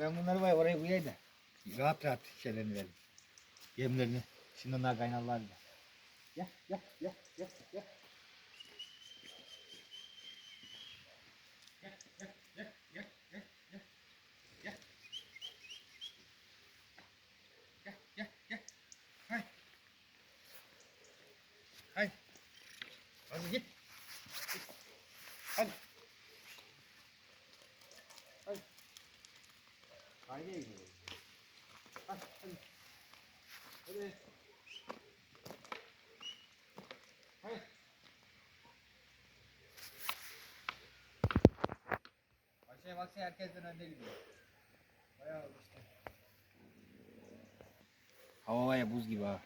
Ben bunları var oraya koyayım da. Rahat rahat şeylerini verelim. Yemlerini. Şimdi onlar kaynarlar gel gel gel gel. Gel, gel, gel, gel, gel, gel, gel. Gel, gel, gel. Hay. Hay. Hadi git. Hadi. Hadi. Haydi gidelim. Hadi, hadi. Hadi. Hadi. Aşağıya baksana herkesten önde gidiyor. Bayağı işte. Hava baya buz gibi ha.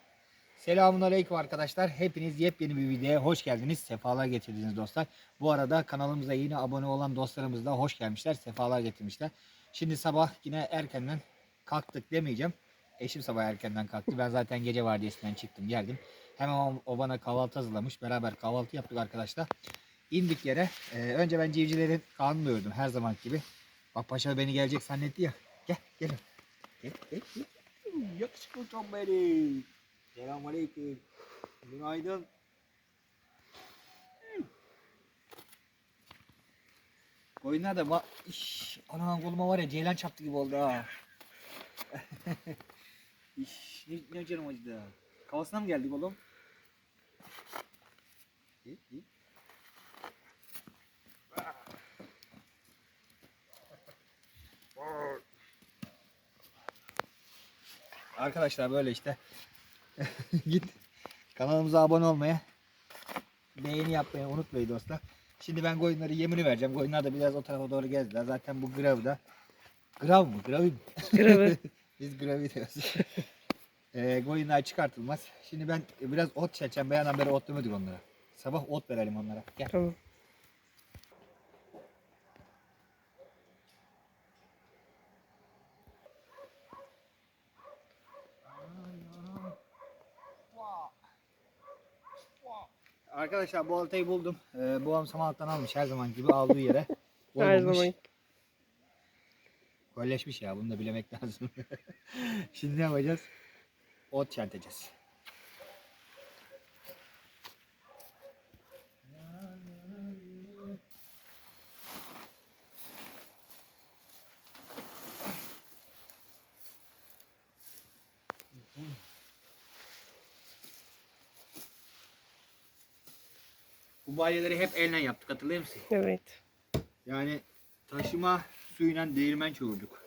Selamun aleyküm arkadaşlar. Hepiniz yepyeni bir videoya hoş geldiniz. Sefalar getirdiniz dostlar. Bu arada kanalımıza yeni abone olan dostlarımız da hoş gelmişler. Sefalar getirmişler. Şimdi sabah yine erkenden kalktık demeyeceğim. Eşim sabah erkenden kalktı. Ben zaten gece vardiyasından çıktım geldim. Hemen o bana kahvaltı hazırlamış. Beraber kahvaltı yaptık arkadaşlar. İndik yere. Ee, önce ben civcivlerin karnını doyurdum her zaman gibi. Bak paşa beni gelecek zannetti ya. Gel gel. Gel gel. gel. Yakışıklı Tom benim. Selamünaleyküm. Günaydın. Koyunlar da bak. İş, anam koluma var ya ceylan çarptı gibi oldu ha. İş, ne, ne canım acıdı ha. Kafasına mı geldik oğlum? İyi, iyi. Arkadaşlar böyle işte. Git kanalımıza abone olmaya, beğeni yapmayı unutmayın dostlar. Şimdi ben koyunları yemini vereceğim. Koyunlar da biraz o tarafa doğru gezdiler. Zaten bu gravda. Grav mı? Gravi mi? Gravı. Biz gravi diyoruz. ee, koyunlar çıkartılmaz. Şimdi ben biraz ot çekeceğim. Bayanan beri ot demedik onlara. Sabah ot verelim onlara. Gel. tamam. Arkadaşlar bu oltayı buldum. Ee, babam samanlıktan almış her zaman gibi aldığı yere. Her zaman. Golleşmiş ya bunu da bilemek lazım. Şimdi ne yapacağız? Ot çenteceğiz. Bu hep elle yaptık hatırlıyor musun? Evet. Yani taşıma suyuyla değirmen çoğurduk.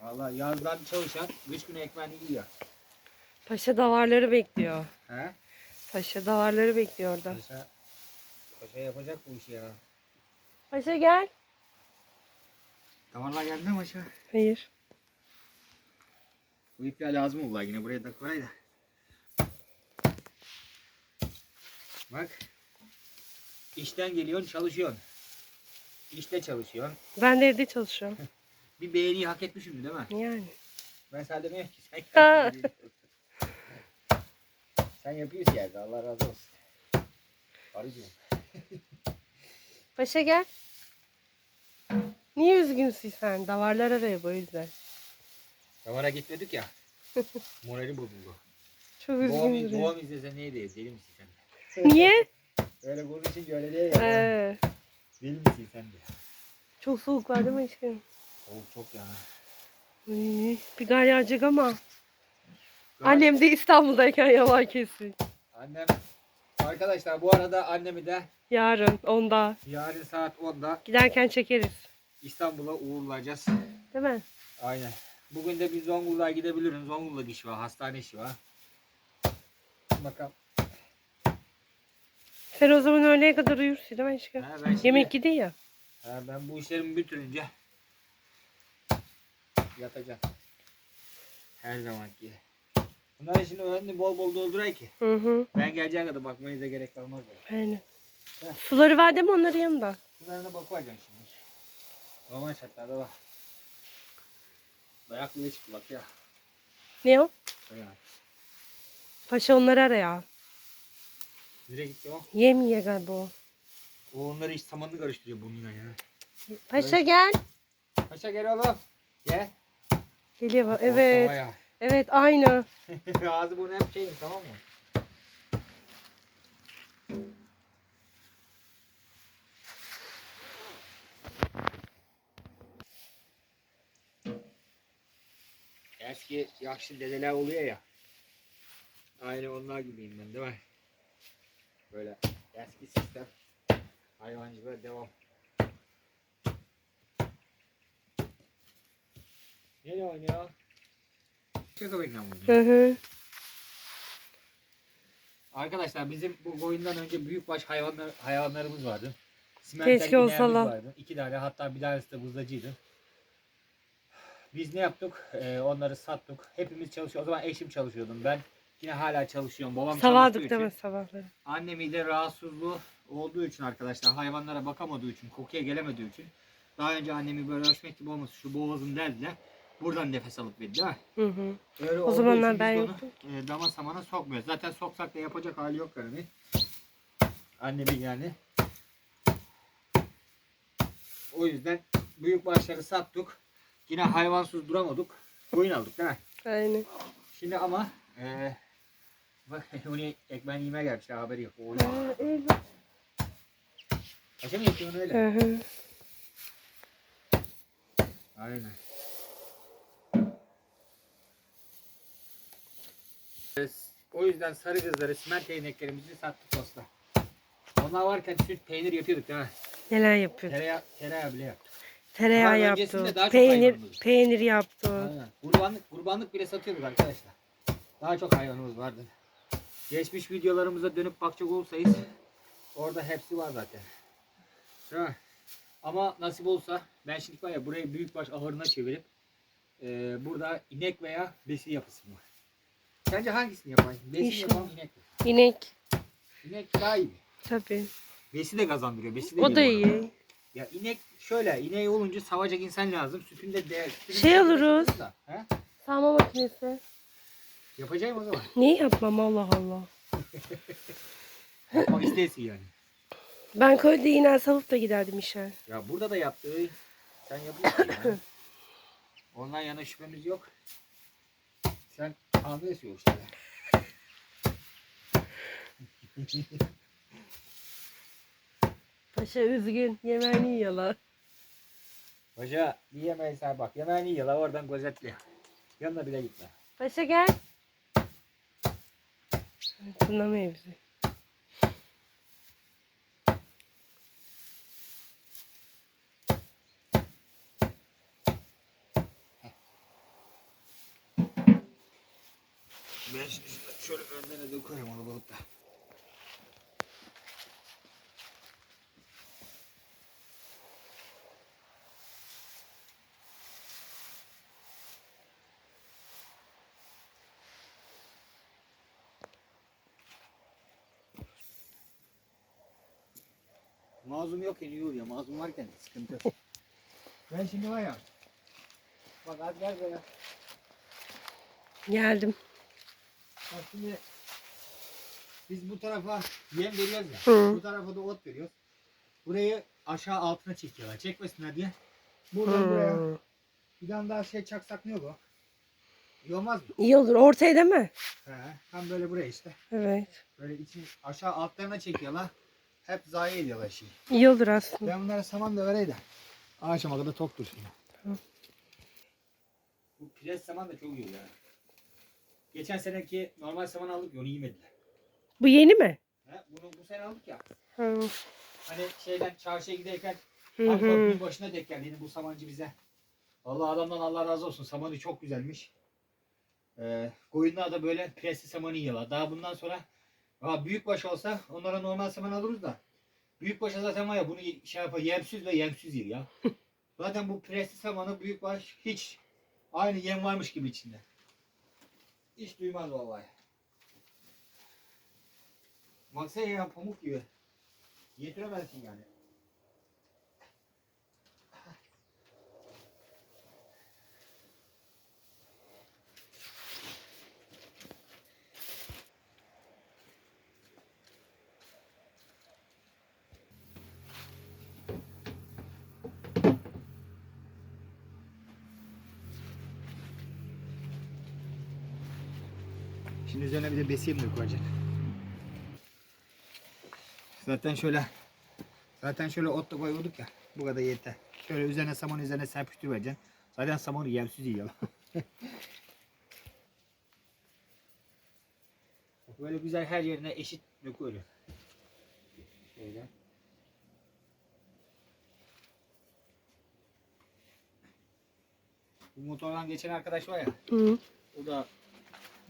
Valla yazdan çalışan kış günü ekmeğini yiyor. Paşa davarları bekliyor. He? Paşa davarları bekliyor orada. Paşa, paşa yapacak bu işi ya. Paşa gel. Damarlar geldi mi paşa? Hayır. Bu ipler lazım oldu yine buraya da koy da. Bak. İşten geliyorsun çalışıyorsun. İşte çalışıyorsun. Ben de evde çalışıyorum. Bir beğeniyi hak etmişim değil mi? Yani. Ben sana demiyorum ki sen yapıyorsun. sen yapıyorsun yerde Allah razı olsun. Arıcığım. Paşa gel. Niye üzgünsün sen? Davarlar arıyor bu yüzden. Davara gitmedik ya. Morali bozuldu. Çok Babam, üzgün duruyor. babam izlese neydi? Deli misin sen? de? Niye? Öyle konuşunca öyle değil ya. Ee, Deli misin sen de? çok soğuk var değil mi aşkım? Soğuk çok ya. Ay, bir gar yağacak ama. Annem de İstanbul'dayken yalan kesin. Annem Arkadaşlar bu arada annemi de Yarın onda. yarın saat 10'da Giderken çekeriz. İstanbul'a uğurlayacağız. Değil mi? Aynen. Bugün de biz Zonguldak'a gidebiliriz. Zonguldak işi var, hastane işi var. Bakalım. Sen o zaman öğleye kadar uyursun değil mi aşkım? Ha, ben şimdi- Yemek yedin ya. Ha, ben bu işlerimi bitirince yatacağım. Her zamanki. Bunları şimdi önünü bol bol doldurayım ki. Hı hı. Ben geleceğe kadar bakmanıza gerek kalmaz. Yani. Aynen. Suları mi onların yanında? Bunlarına bakacağım şimdi. Normal şartlarda bak. Dayak bile çıktı bak ya. Ne o? Dayak. Paşa onları araya. Nereye gitti o? Yem ye galiba o. O onları hiç samanını karıştırıyor burnuna ya. Paşa gel. Paşa gel oğlum. Gel. Geliyor bak. Evet. ya. Evet aynı. Ağzı burnu hep şeyin tamam mı? Eski yaşlı dedeler oluyor ya. Aynı onlar gibiyim ben değil mi? Böyle eski sistem. Hayvancılığa devam. Ne oynuyor? Şaka bekliyorum. Hı hı. Arkadaşlar bizim bu boyundan önce büyükbaş hayvanlar hayvanlarımız vardı. Keşke ineğimiz olsalar. vardı. İki tane hatta bir tanesi de buzdacıydı. Biz ne yaptık? Ee, onları sattık. Hepimiz çalışıyor. O zaman eşim çalışıyordum. Ben yine hala çalışıyorum. Babam çalıştığı için. değil mi sabahları? Annemiyle rahatsızlığı olduğu için arkadaşlar hayvanlara bakamadığı için kokuya gelemediği için daha önce annemi böyle ölçmek gibi olması şu boğazım derdiler. Buradan nefes alıp verdi mi? Hı hı. Öyle O olduğu zamanlar için ben de yoktum. Onu, e, dama samana sokmuyoruz. Zaten soksak da yapacak hali yok karımın. Annemin yani. O yüzden büyük başları sattık. Yine hayvansız duramadık. Koyun aldık değil mi? Aynen. Şimdi ama e, bak onu ekmeğini yemeye gelmiş daha haberi yok. Oğlum. Kaça mı yapıyorsun öyle? Hı hı. Aynen. O yüzden sarı kızları, simente ineklerimizi sattık dosta. Onlar varken süt, peynir yapıyorduk değil mi? Neler yapıyorduk? Tereyağı, tereyağı bile yaptık. Tereyağı öncesinde daha çok Peynir hayvanımız. peynir yaptık. Aynen. Kurbanlık, kurbanlık bile satıyorduk arkadaşlar. Daha çok hayvanımız vardı. Geçmiş videolarımıza dönüp bakacak olsayız orada hepsi var zaten. Mi? Ama nasip olsa ben şimdi var ya burayı büyükbaş ahırına çevirip e, burada inek veya besi yapısım var. Sence hangisini yapayım? Besi mi İnşallah. yapalım inek mi? İnek. İnek daha iyi. Tabii. Besi de kazandırıyor. Besi de O da iyi. Ya inek şöyle ineği olunca savacak insan lazım. Sütünde de sütünün Şey alırız. Da, he? Sağma makinesi. Yapacağım o zaman. Niye yapmam Allah Allah. Yapmak isteyesin yani. Ben köyde iner salıp da giderdim işe. Ya burada da yaptığı sen yapıyorsun ya. Ondan yana şüphemiz yok. Sen anlıyorsun işte. Paşa üzgün. Yemeğini yiyorlar. Hoca bir yemeği sen bak. Yemeğini yiyorlar oradan gözetle. Yanına bile gitme. Paşa gel. Tınlamıyor bizi. Ben şimdi şöyle önden de koyayım onu bulup Mazlum yok ya iyi oluyor. Mazlum varken sıkıntı. ben şimdi var ya. Bak az gel böyle. Geldim. Bak şimdi biz bu tarafa yem veriyoruz ya. Hı. Bu tarafa da ot veriyoruz. Burayı aşağı altına çekiyorlar. Çekmesinler diye. Buradan buraya Hmm. bir tane daha şey çaksak ne olur? İyi olmaz mı? İyi olur. Ortaya değil mi? He, tam böyle buraya işte. Evet. Böyle için aşağı altlarına çekiyorlar. Hep zayi ediyorlar şeyi. İyi olur aslında. Ben bunlara saman da vereyim de. Akşama kadar tok dursun. Tamam. Bu pres saman da çok iyi ya. Geçen seneki normal saman aldık ya onu yemediler. Bu yeni mi? He, bunu bu sene aldık ya. Hı. Hani şeyden çarşıya giderken Hı hı. başına denk geldi yine bu samancı bize. Vallahi adamdan Allah razı olsun. Samanı çok güzelmiş. Ee, koyunlar da böyle presli samanı yiyorlar. Daha bundan sonra ha, büyük baş olsa onlara normal saman alırız da. Büyük başa zaten var ya bunu şey yapar yemsiz ve yemsiz yer ya. zaten bu presli samanı büyük baş hiç aynı yem varmış gibi içinde. Hiç duymaz vallahi. Baksana ya pamuk gibi. Yetiremezsin yani. Şimdi üzerine bir de besiyim de koyacağım. Zaten şöyle zaten şöyle ot da koyuyorduk ya. Bu kadar yeter. Şöyle üzerine saman üzerine serpiştir vereceksin. Zaten samanı yemsiz yiyor. Böyle güzel her yerine eşit döküyor. Şöyle. Bu motordan geçen arkadaş var ya. Hı. O da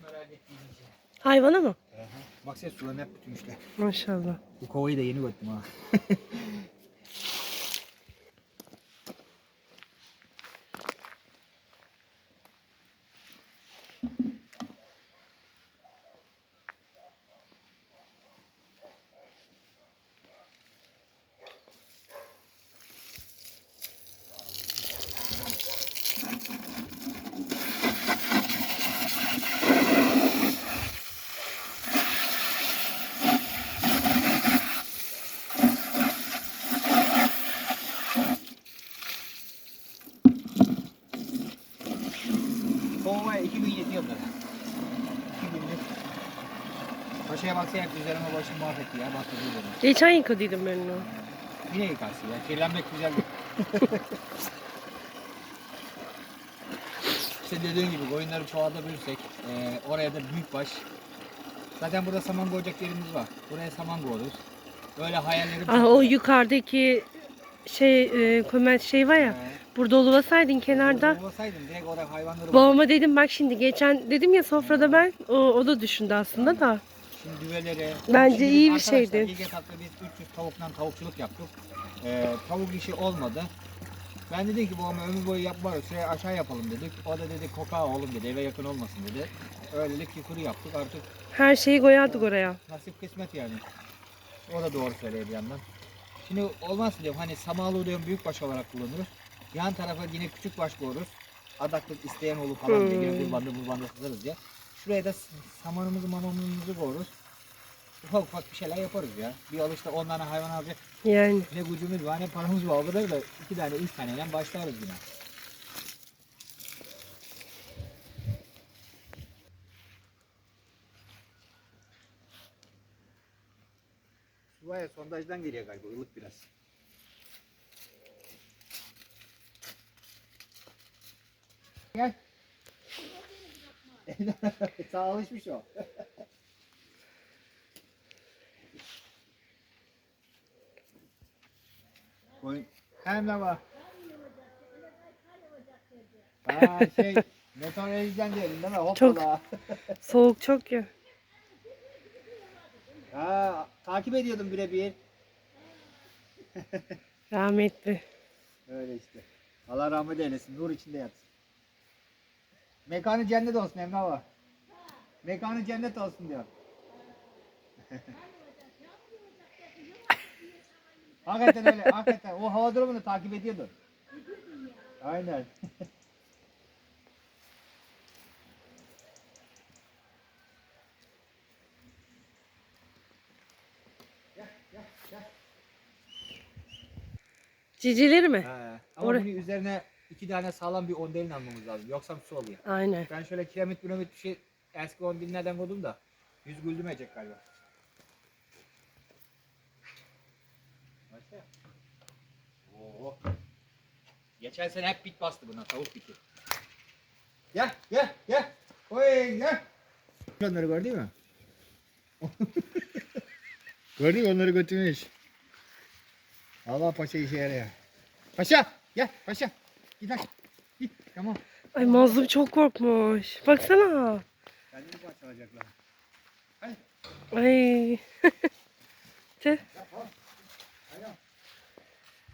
merak. Hayvana mı? Bak ses sularını hep bütünmüşler. Maşallah. Bu kovayı da yeni gördüm ha. Kovaya iki gün yetiyor böyle. İki günlük. Paşaya baksa hep üzerime başım mahvetti ya. Bastırdı üzerine. Geçen yıkadıydım ben onu. Yine yıkarsın ya. Kirlenmek güzel değil. işte gibi koyunları çoğaltabilirsek eee oraya da büyükbaş Zaten burada saman koyacak yerimiz var. Buraya saman koyarız. Böyle hayallerim Ah, o yukarıdaki şey e, koment şey var ya. He. Burada oluvasaydın kenarda. Olmasaydım direkt oraya hayvanları Babama dedim bak şimdi geçen dedim ya sofrada ben o, o da düşündü aslında da. Şimdi düveleri. Bence Şimdi iyi bir arkadaşlar, şeydi. ilk etapta biz 300 tavuktan tavukçuluk yaptık. Ee, tavuk işi olmadı. Ben dedim ki babama ömür boyu yapmarız. Şuraya aşağı yapalım dedik. O da dedi koka oğlum dedi eve yakın olmasın dedi. Öylelik yukarı yaptık artık Her şeyi koyardık oraya. nasip kısmet yani. O da doğru söylüyor bir yandan. Şimdi olmaz diyorum hani samalı diyorum büyük baş olarak kullanırız. Yan tarafa yine küçük baş koyarız. Adaklık isteyen olur falan diye Hmm. yine bir bandı bu bandı sızarız ya. Şuraya da samanımızı mamamımızı koyarız. Ufak ufak bir şeyler yaparız ya. Bir alışta 10 tane hayvan alacak. Yani Ne gücümüz var ne paramız var. O kadar da 2 tane 3 taneyle başlarız yine. Su var ya sondajdan geliyor galiba ılık biraz. Gel. Sağ alışmış o. Koyun. Hem de var. Ha şey meteorolojiden diyelim değil mi? Hoppala. soğuk çok ya. Ha takip ediyordum birebir. Rahmetli. Öyle işte. Allah rahmet eylesin. Nur içinde yatsın. Mekanı cennet olsun Emre var. Mekanı cennet olsun diyor. hakikaten öyle. Hakikaten. O hava durumunu takip ediyordun. Aynen. Cicileri mi? He. Ama Oraya- bunun üzerine iki tane sağlam bir ondelin almamız lazım. Yoksa su oluyor. Aynen. Ben şöyle kiremit piramit bir şey eski ondillerden koydum da yüz güldürmeyecek galiba. Başka? Oo. Geçen sene hep bit bastı buna tavuk biti. Gel gel gel. Oy gel. Onları gördün mü? gördün mü onları götürmüş. Allah paşa işe yarıyor. Paşa gel paşa. Aç. Git tamam. Ay mazlum çok korkmuş. Baksana. Kendini parçalayacaklar. Ay. Tüh.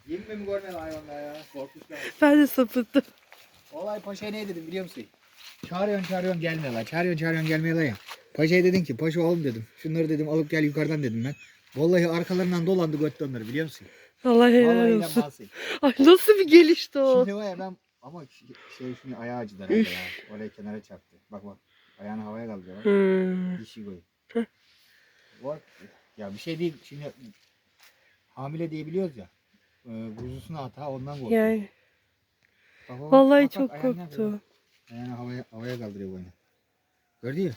Yemin mi görmedi hayvanlar ya? Korkmuşlar. ben de sapıttım. Olay paşaya ne dedim biliyor musun? Çağırıyorsun çağırıyorsun gelmiyorlar. Çağırıyorsun çağırıyorsun gelmiyorlar ya. Paşaya dedim ki paşa oğlum dedim. Şunları dedim alıp gel yukarıdan dedim ben. Vallahi arkalarından dolandı göttü onları biliyor musun? Allah helal Vallahi olsun. Ay nasıl bir gelişti o. Şimdi var ya ben ama şey şunu ayağı acıdı herhalde ya. Oraya kenara çarptı. Bak bak. Ayağını havaya kaldırıyor bak. Hmm. Dişi koy. Bak. Ya bir şey değil. Şimdi hamile diyebiliyoruz ya. Ee, kuzusunu hata ondan korkuyor. Yani Bak, bak, vallahi bak, bak, çok ayağını korktu. Ayağını havaya, havaya kaldırıyor boynu. Gördün mü?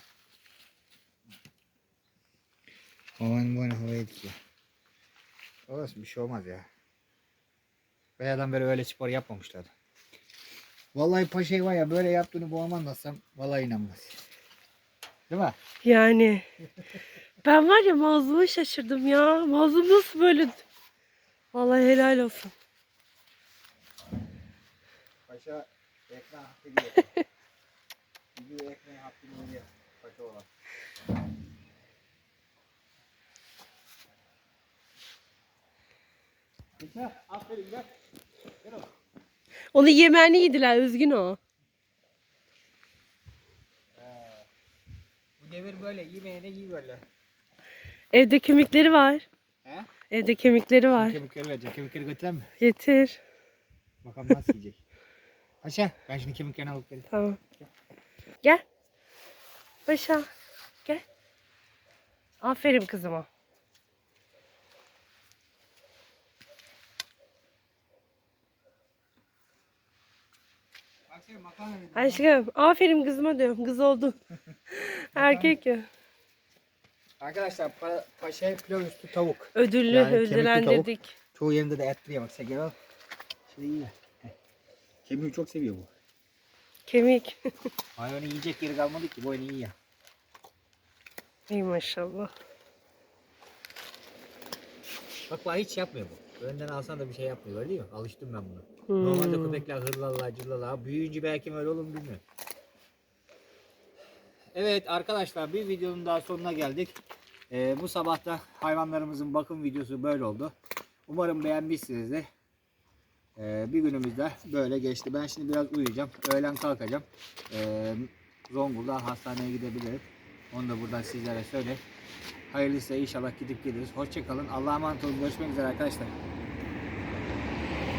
Babanın boynu havaya dikiyor. Olsun bir şey olmaz ya. Bayadan beri öyle spor yapmamışlardı. Vallahi paşayı var ya böyle yaptığını babam anlatsam vallahi inanmaz. Değil mi? Yani ben var ya mazluma şaşırdım ya. Mazlum nasıl böyle? Vallahi helal olsun. Paşa ekmeği hakkı diyor. Gidiyor ekmeği hakkını veriyor. Paşa olan. Aferin gel. Gel oğlum. Onu yemeğini yediler üzgün o. Bu devir böyle yemeğine iyi böyle. Evde kemikleri var. He? Evde kemikleri var. Kemikleri vereceğim. Kemikleri götüren mi? Getir. Bakalım nasıl yiyecek. Paşa ben şimdi kemiklerini alıp geleyim. Tamam. Gel. Paşa. Gel. Aferin kızıma. Bak sen makarna dedim. Aşkım aferin kızıma diyorum. Kız oldu. Erkek ya. Arkadaşlar pa paşaya pilav üstü tavuk. Ödüllü Yani ödüllendirdik. Çoğu yerinde de etli bak sen gel al. Şimdi iyi. Kemiği çok seviyor bu. Kemik. Hayvanı yiyecek yeri kalmadı ki boynu iyi ya. İyi maşallah. Bak bak hiç yapmıyor bu. Önden alsan da bir şey yapmıyor öyle mi? Alıştım ben buna. Hmm. Normalde köpekler hırlarlar cırlarlar. Büyüyünce belki öyle olur mu bilmiyorum. Evet arkadaşlar bir videonun daha sonuna geldik. Ee, bu sabah da hayvanlarımızın bakım videosu böyle oldu. Umarım beğenmişsinizdir. Ee, bir günümüz de böyle geçti. Ben şimdi biraz uyuyacağım. Öğlen kalkacağım. Ee, Zonguldak'a hastaneye gidebilirim. Onu da buradan sizlere söyleyeyim. Hayırlıysa inşallah gidip geliriz. Hoşçakalın. Allah'a emanet olun. Görüşmek üzere arkadaşlar.